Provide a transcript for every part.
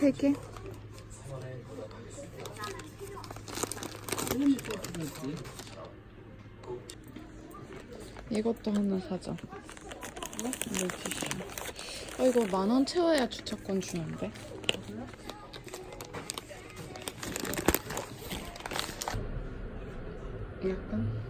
세 개? 이것도 하나 사자. 어, 이거 만 원 채워야 주차권 주는데. 약간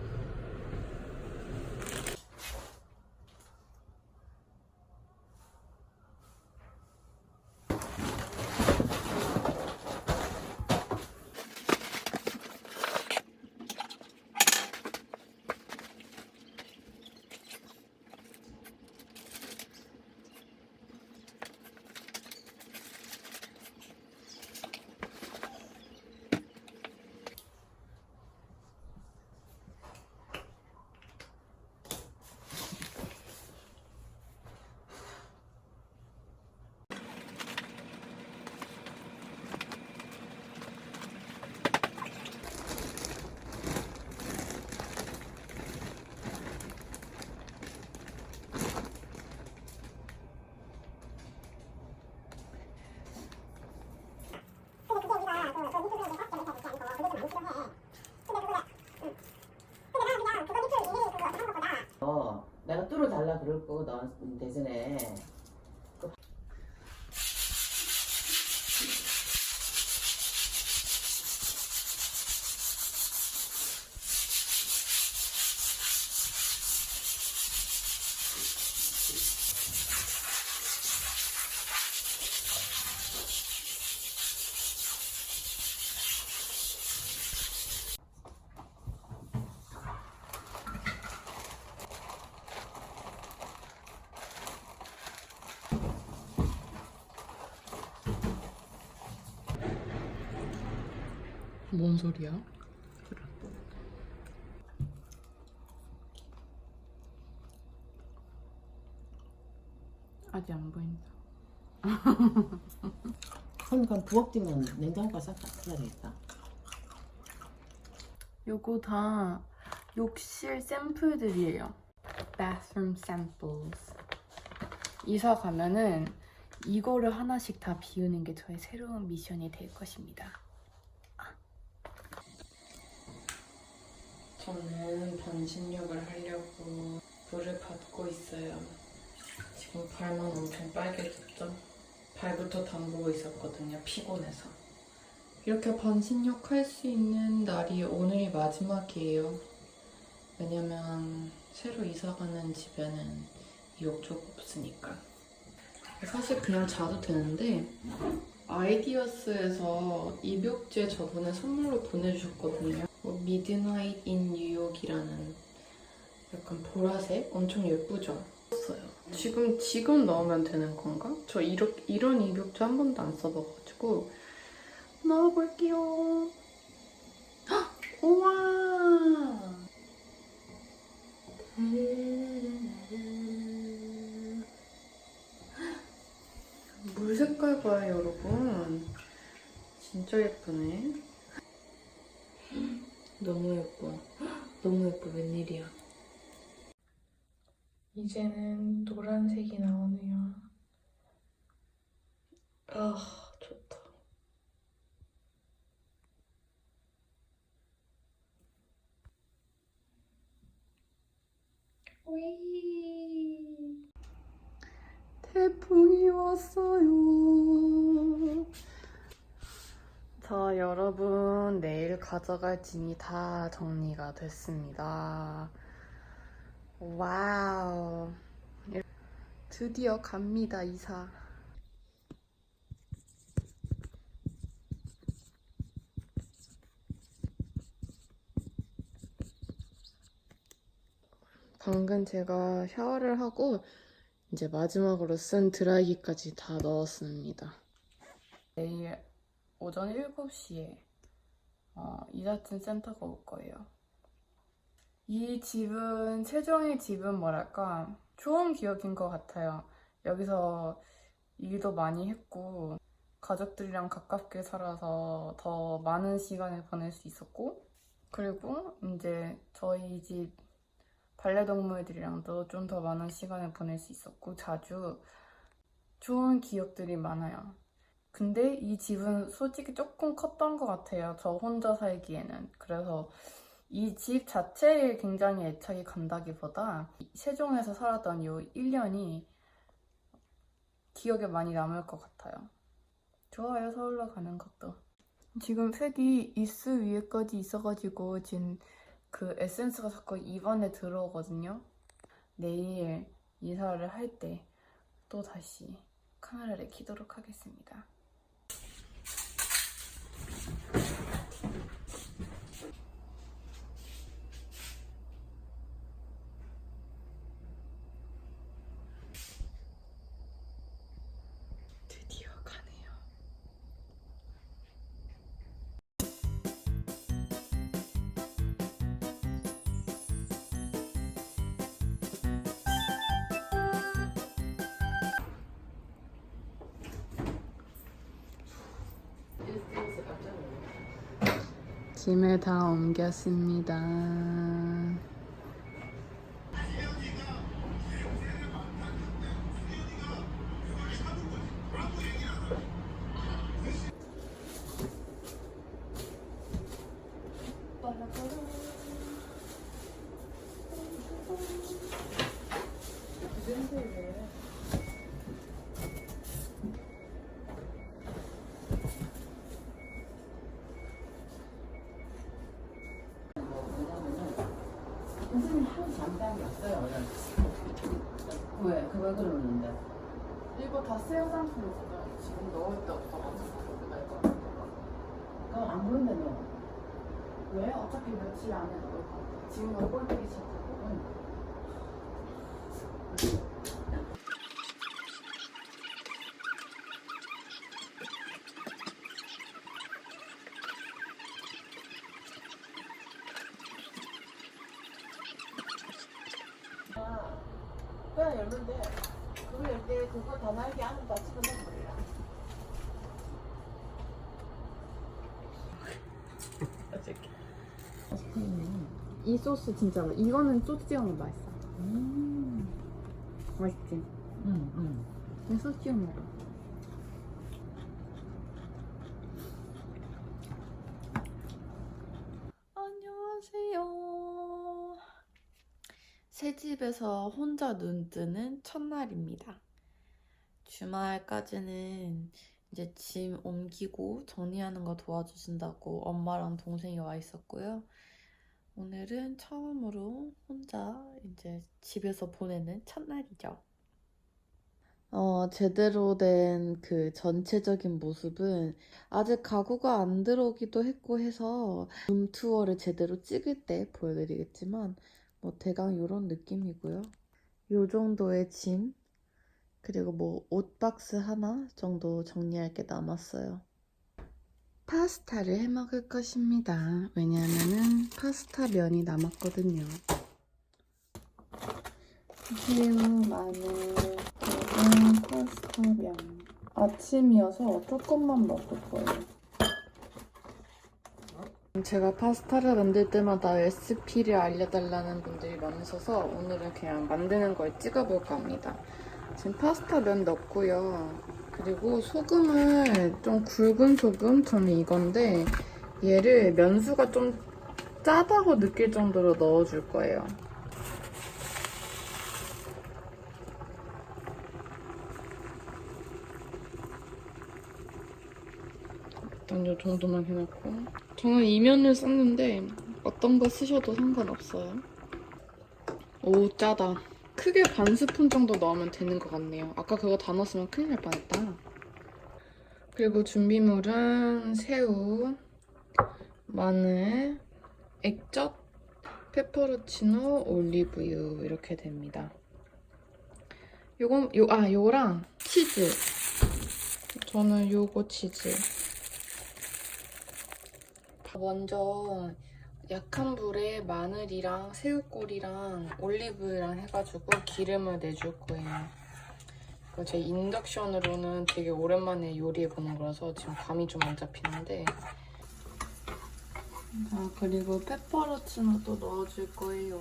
어, 내가 뚫어 달라 그럴 거, 너 대신에. 뭔 소리야? 아직 안 보인다. 그러니까 부엌 뛰면 냉장고 가서 갖다 되겠다. 요거 다 욕실 샘플들이에요. Bathroom samples. 이사 가면은 이거를 하나씩 다 비우는 게 저의 새로운 미션이 될 것입니다. 저는 반신욕을 하려고 물을 받고 있어요. 지금 발만 엄청 빨개졌죠? 발부터 담그고 있었거든요. 피곤해서. 이렇게 반신욕 할 수 있는 날이 오늘이 마지막이에요. 왜냐면 새로 이사 가는 집에는 욕조가 없으니까. 사실 그냥 자도 되는데 아이디어스에서 입욕제 저번에 선물로 보내주셨거든요. 뭐 미드나잇 인 뉴욕이라는 약간 보라색 엄청 예쁘죠? 썼어요. 지금 지금 넣으면 되는 건가? 저 이런 이런 입욕제 한 번도 안 써봐가지고 넣어볼게요. 헉! 우와! 물 색깔 봐요, 여러분. 진짜 예쁘네. 너무 예뻐. 너무 예뻐. 웬일이야. 이제는 노란색이 나오네요. 아, 좋다. 위 태풍이 왔어요. 자, 여러분, 내일 가져갈 짐이 다 정리가 됐습니다. 와우. 드디어 갑니다, 이사. 방금 제가 샤워를 하고 이제 마지막으로 쓴 드라이기까지 다 넣었습니다. 내일 오전 7시에 어, 이자친 센터가 올 거예요. 이 집은 최종의 집은 뭐랄까 좋은 기억인 것 같아요. 여기서 일도 많이 했고 가족들이랑 가깝게 살아서 더 많은 시간을 보낼 수 있었고 그리고 이제 저희 집 반려동물들이랑도 좀 더 많은 시간을 보낼 수 있었고 자주 좋은 기억들이 많아요. 근데 이 집은 솔직히 조금 컸던 것 같아요. 저 혼자 살기에는. 그래서 이 집 자체에 굉장히 애착이 간다기보다 세종에서 살았던 요 1년이 기억에 많이 남을 것 같아요. 좋아요, 서울로 가는 것도. 지금 색이 이스 위에까지 있어가지고 지금 그 에센스가 자꾸 입안에 들어오거든요. 내일 이사를 할 때 또 다시 카메라를 켜도록 하겠습니다. 짐을 다 옮겼습니다. 왜냐면은 선생님 하루 잠깐 왔어요 오늘. 왜? 그왜 그러는데? 화장품이거든. 지금 넣을 데 없어가지고 이거 그럼 안 보인다며. 왜? 어차피 며칠 안에 넣을 거야. 지금 너 꼴보기 싫다고? 응. 그냥 열면 돼. 그거 열때 그거 다 날개 안에 다 집어넣어 버리라. 이 소스 진짜 맛- 이거는 소스 찍어 먹으면 맛있어. 음. 맛있지? 응, 응. 이 소스 찍어 먹어. 안녕하세요. 새 집에서 혼자 눈 뜨는 첫날입니다. 주말까지는 이제 짐 옮기고 정리하는 거 도와주신다고 엄마랑 동생이 와 있었고요. 오늘은 처음으로 혼자 이제 집에서 보내는 첫날이죠. 어, 제대로 된 그 전체적인 모습은 아직 가구가 안 들어오기도 했고 해서 룸 투어를 제대로 찍을 때 보여드리겠지만 뭐 대강 이런 느낌이고요. 요 정도의 짐 그리고 뭐 옷박스 하나 정도 정리할 게 남았어요. 파스타를 해 먹을 것입니다. 왜냐하면은 파스타 면이 남았거든요. 새우, 마늘, 그리고 파스타 면. 아침이어서 조금만 먹을 거예요. 제가 파스타를 만들 때마다 레시피를 알려달라는 분들이 많으셔서 오늘은 그냥 만드는 걸 찍어볼까 합니다. 지금 파스타 면 넣고요. 그리고 소금을 좀 굵은 소금, 저는 이건데 얘를 면수가 좀 짜다고 느낄 정도로 넣어줄 거예요. 일단 이 정도만 해놓고 저는 이 면을 썼는데 어떤 거 쓰셔도 상관없어요. 오 짜다. 크게 반 스푼 정도 넣으면 되는 것 같네요. 아까 그거 다 넣었으면 큰일 날 뻔했다. 그리고 준비물은 새우, 마늘, 액젓, 페퍼로치노, 올리브유 이렇게 됩니다. 요건 요 아 요랑 치즈. 저는 요거 치즈. 먼저 약한 불에 마늘이랑 새우꼬리랑 올리브유랑 해가지고 기름을 내줄 거예요. 제 인덕션으로는 되게 오랜만에 요리해보는 거라서 지금 감이 좀 안 잡히는데 아 그리고 페퍼로치노도 넣어줄 거예요.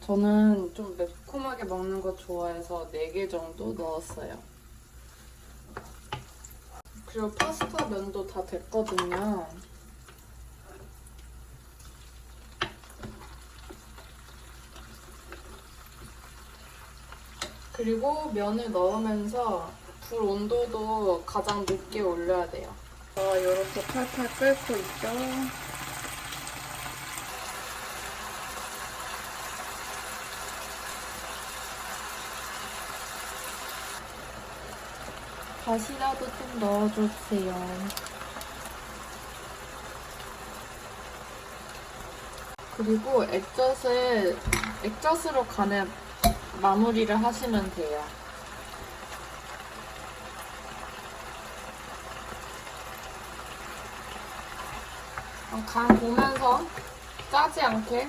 저는 좀 매콤하게 먹는 거 좋아해서 4개 정도 넣었어요. 그리고 파스타 면도 다 됐거든요. 그리고 면을 넣으면서 불 온도도 가장 높게 올려야 돼요. 자, 이렇게 팔팔 끓고 있죠. 다시라도 좀 넣어주세요. 그리고 액젓을 액젓으로 간을 마무리를 하시면 돼요. 어, 간 보면서 짜지 않게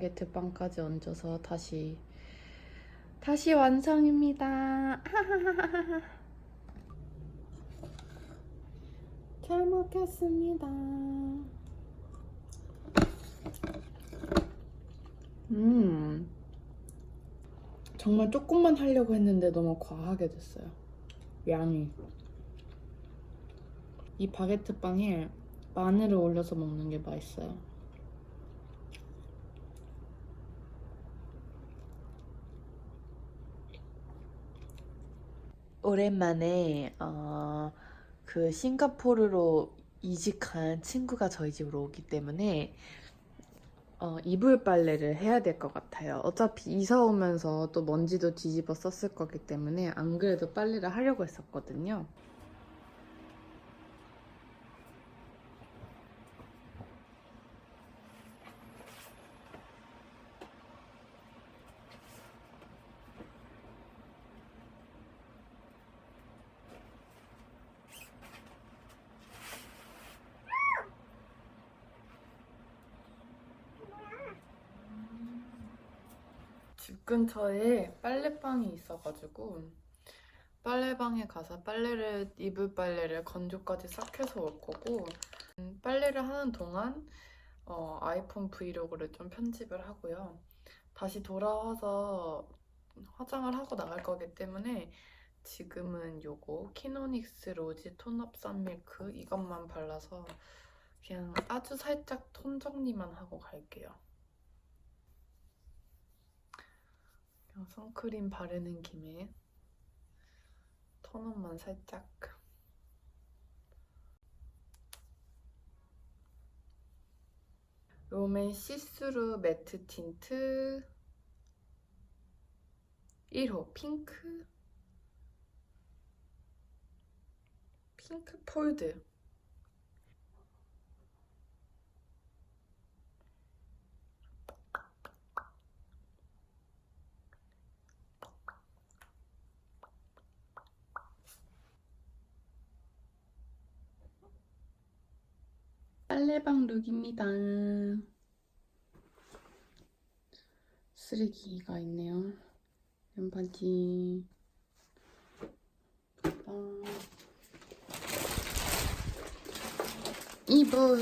바게트 빵까지 얹어서 다시 다시 완성입니다. 잘 먹겠습니다. 음. 정말 조금만 하려고 했는데 너무 과하게 됐어요. 양이. 이 바게트 빵에 마늘을 올려서 먹는 게 맛있어요. 오랜만에 어, 그 싱가포르로 이직한 친구가 저희 집으로 오기 때문에 어, 이불 빨래를 해야 될 것 같아요. 어차피 이사 오면서 또 먼지도 뒤집어 썼을 거기 때문에 안 그래도 빨래를 하려고 했었거든요. 집 근처에 빨래방이 있어가지고 빨래방에 가서 빨래를 이불 빨래를 건조까지 싹 해서 올 거고 음, 빨래를 하는 동안 어, 아이폰 브이로그를 좀 편집을 하고요. 다시 돌아와서 화장을 하고 나갈 거기 때문에 지금은 요거 키노닉스 로지 톤업 썬밀크 이것만 발라서 그냥 아주 살짝 톤 정리만 하고 갈게요. 선크림 바르는 김에 톤업만 살짝. 롬앤 시스루 매트 틴트. 1호 핑크. 핑크 폴드 빨래방 룩입니다. 쓰레기가 있네요. 면바지. 이불.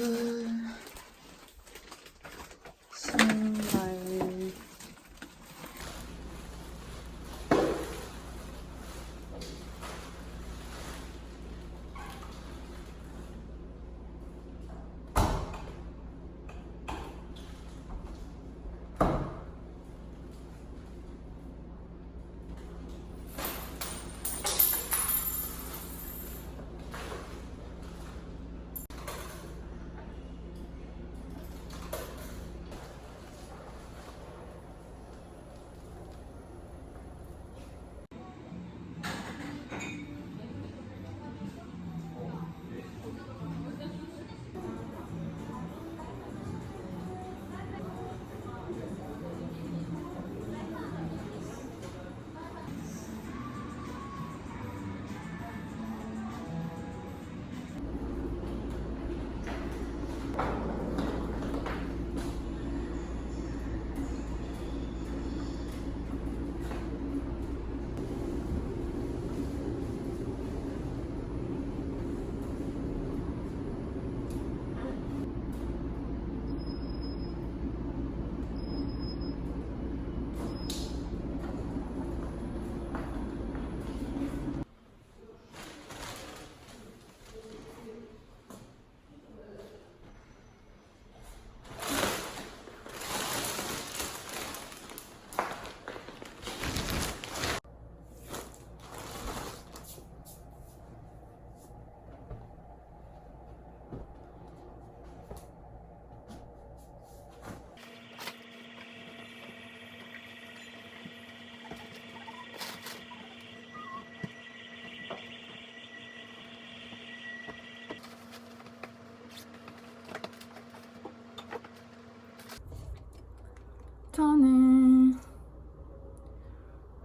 저는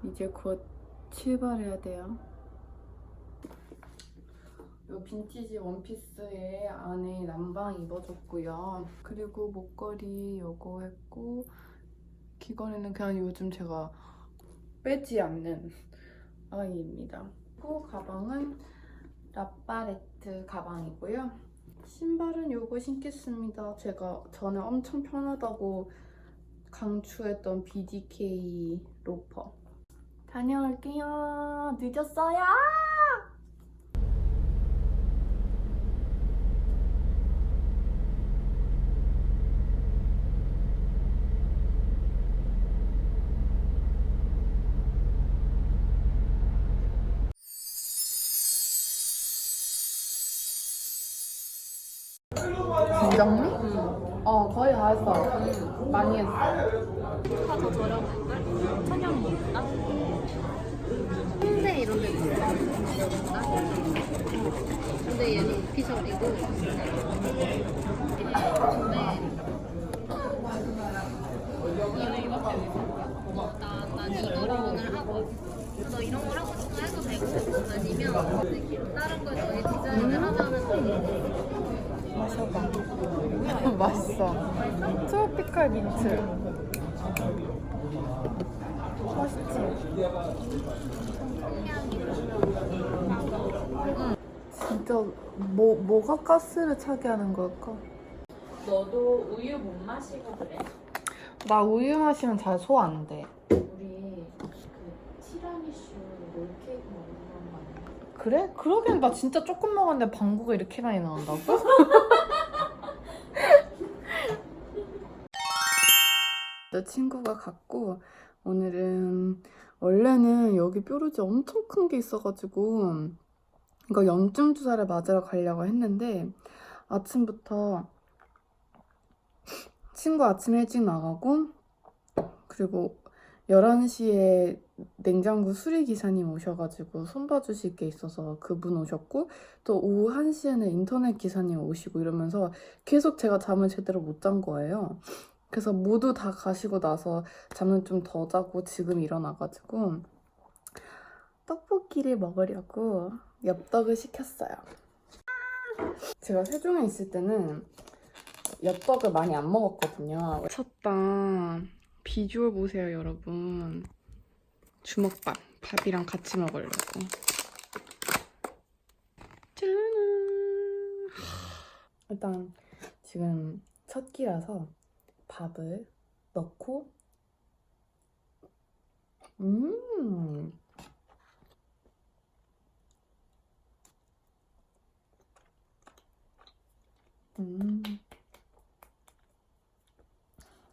이제 곧 출발해야 돼요. 요 빈티지 원피스에 안에 남방 입어줬고요. 그리고 목걸이 요거 했고 귀걸이는 그냥 요즘 제가 빼지 않는 아이입니다. 그 가방은 라파레트 가방이고요. 신발은 요거 신겠습니다. 제가 전에 엄청 편하다고 강추했던 BDK 로퍼. 다녀올게요. 늦었어요. 정리? 어 거의 다 했어. 많이 했어. 더 저렴할걸? 천연이니까? 홍대 이런 데 있어. 근데 얘는 오피셜이고. 근데 난 이거를 오늘 하고. 너 이런 걸 하고 싶어 해도 되고 아니면 다른 걸 너희 디자인을 하자면 돼. 마셔봐. 맛있어. 트로피칼 민트. 맛있지? 진짜 뭐 뭐가 가스를 차게 하는 걸까? 너도 우유 못 마시고 그래? 나 우유 마시면 잘소안 돼. 우리 그 티라미슈 롤케이크 먹는 거 아니야? 그래? 그러기엔 나 진짜 조금 먹었는데 방구가 이렇게 많이 나온다고? 내 친구가 갖고 오늘은 원래는 여기 뾰루지 엄청 큰 게 있어가지고 이거 염증 주사를 맞으러 가려고 했는데 아침부터 친구 아침 일찍 나가고 그리고 11시에 냉장고 수리 기사님 오셔가지고 손봐주실 게 있어서 그분 오셨고 또 오후 1시에는 인터넷 기사님 오시고 이러면서 계속 제가 잠을 제대로 못 잔 거예요. 그래서 모두 다 가시고 나서 잠을 좀 더 자고 지금 일어나가지고 떡볶이를 먹으려고 엽떡을 시켰어요. 제가 세종에 있을 때는 엽떡을 많이 안 먹었거든요. 쳤다. 비주얼 보세요, 여러분. 주먹밥. 밥이랑 같이 먹으려고. 짠! 일단 지금 첫 끼라서 밥을 넣고 음 음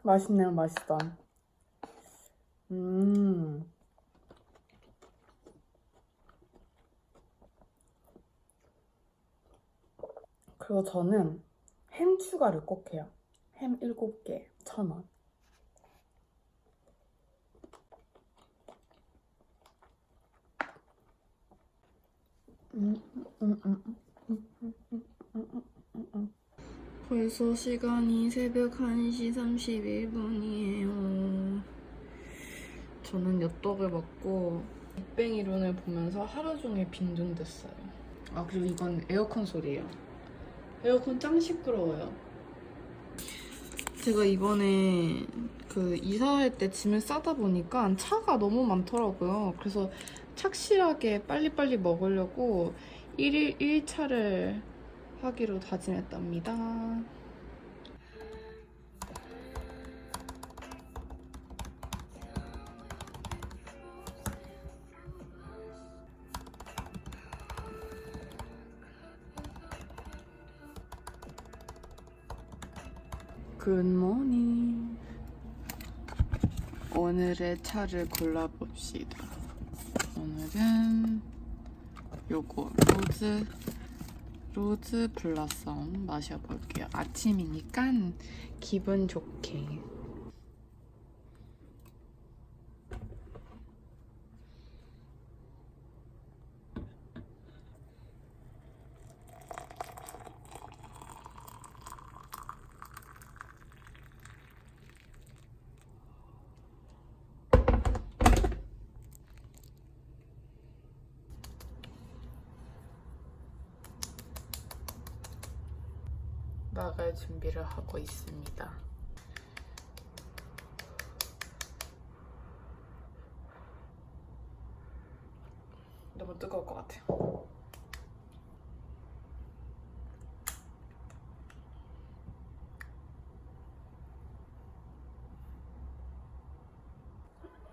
맛있네요 맛있다 음 그리고 저는 햄 추가를 꼭 해요 햄 7개 천 원. 벌써 시간이 새벽 1시 31분이에요. 저는 엽떡을 먹고 빅뱅 이론을 보면서 하루 종일 빈둥댔어요. 아 그리고 이건 에어컨 소리예요. 에어컨 짱 시끄러워요. 제가 이번에 그 이사할 때 짐을 싸다 보니까 차가 너무 많더라고요. 그래서 착실하게 빨리빨리 먹으려고 1일 1차를 하기로 다짐했답니다. 굿모닝. 오늘의 차를 골라봅시다. 오늘은 요거 로즈 로즈 블라썸 마셔볼게요. 아침이니까 기분 좋게. 나갈 준비를 하고 있습니다. 너무 뜨거울 것 같아요.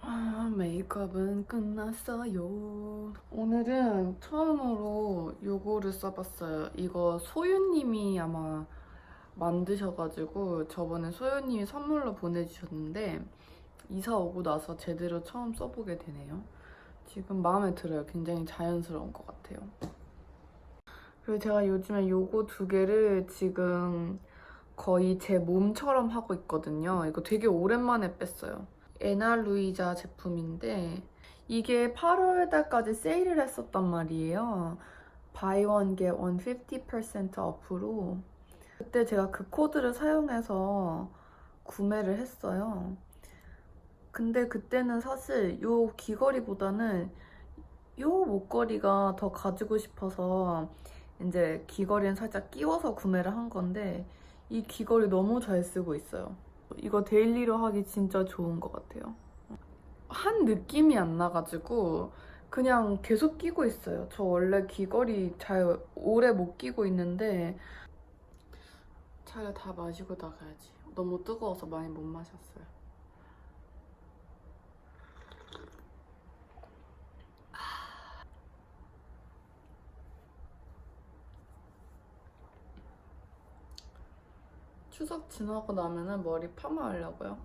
아, 메이크업은 끝났어요. 오늘은 처음으로 요거를 써봤어요. 이거 소유님이 아마 만드셔가지고 저번에 소유님이 선물로 보내주셨는데 이사 오고 나서 제대로 처음 써보게 되네요. 지금 마음에 들어요. 굉장히 자연스러운 것 같아요. 그리고 제가 요즘에 요거 두 개를 지금 거의 제 몸처럼 하고 있거든요. 이거 되게 오랜만에 뺐어요. 에나루이자 제품인데 이게 8월 달까지 세일을 했었단 말이에요. buy one get one 50% 오프로 그때 제가 그 코드를 사용해서 구매를 했어요. 근데 그때는 사실 요 귀걸이보다는 요 목걸이가 더 가지고 싶어서 이제 귀걸이는 살짝 끼워서 구매를 한 건데 이 귀걸이 너무 잘 쓰고 있어요. 이거 데일리로 하기 진짜 좋은 것 같아요. 한 느낌이 안 나가지고 그냥 계속 끼고 있어요. 저 원래 귀걸이 잘 오래 못 끼고 있는데 차를 다 마시고 나가야지. 너무 뜨거워서 많이 못 마셨어요. 추석 지나고 나면은 머리 파마하려고요.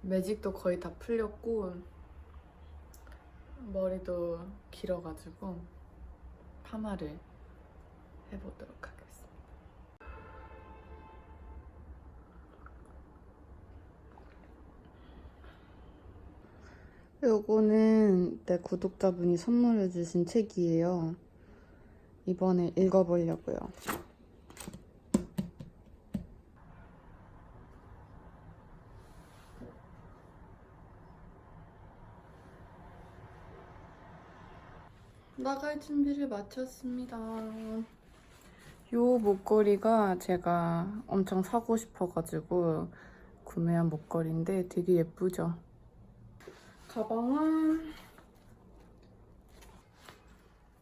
매직도 거의 다 풀렸고 머리도 길어가지고 파마를 해보도록 하겠습 요거는 내 구독자분이 선물해주신 책이에요. 이번에 읽어보려고요. 나갈 준비를 마쳤습니다. 요 목걸이가 제가 엄청 사고 싶어가지고 구매한 목걸이인데 되게 예쁘죠? 가방은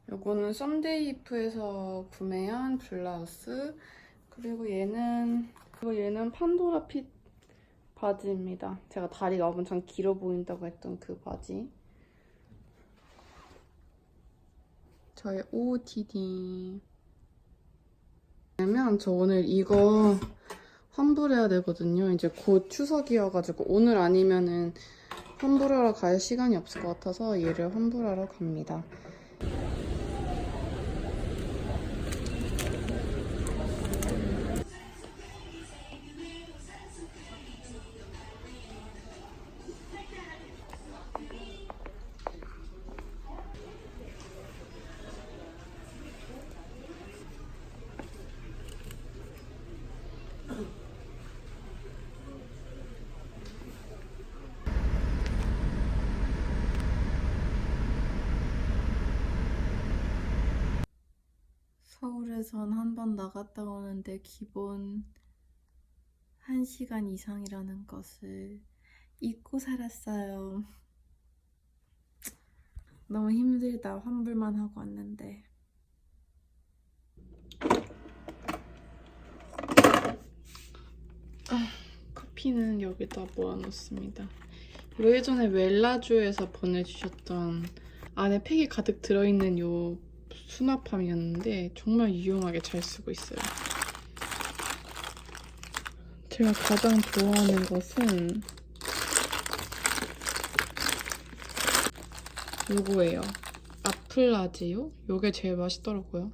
요거는 썸데이프에서 구매한 블라우스 그리고 얘는 그리고 얘는 판도라 핏 바지입니다. 제가 다리가 엄청 길어 보인다고 했던 그 바지. 저의 OOTD. 왜냐면 저 오늘 이거 환불해야 되거든요. 이제 곧 추석이어가지고 오늘 아니면은 환불하러 갈 시간이 없을 것 같아서 얘를 환불하러 갑니다. 서울에선 한 번 나갔다 오는데 기본 1시간 이상이라는 것을 잊고 살았어요. 너무 힘들다. 환불만 하고 왔는데. 아, 커피는 여기다 모아놓습니다. 예전에 웰라주에서 보내주셨던 안에 팩이 가득 들어있는 요 수납함이었는데 정말 유용하게 잘 쓰고 있어요. 제가 가장 좋아하는 것은 요거예요. 아플라지요? 요게 제일 맛있더라고요.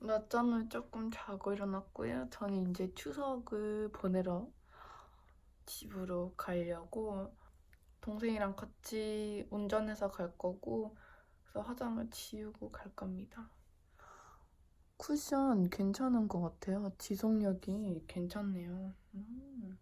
낮잠을 조금 자고 일어났고요. 저는 이제 추석을 보내러 집으로 가려고 동생이랑 같이 운전해서 갈 거고 그래서 화장을 지우고 갈 겁니다. 쿠션 괜찮은 것 같아요. 지속력이 괜찮네요. 음.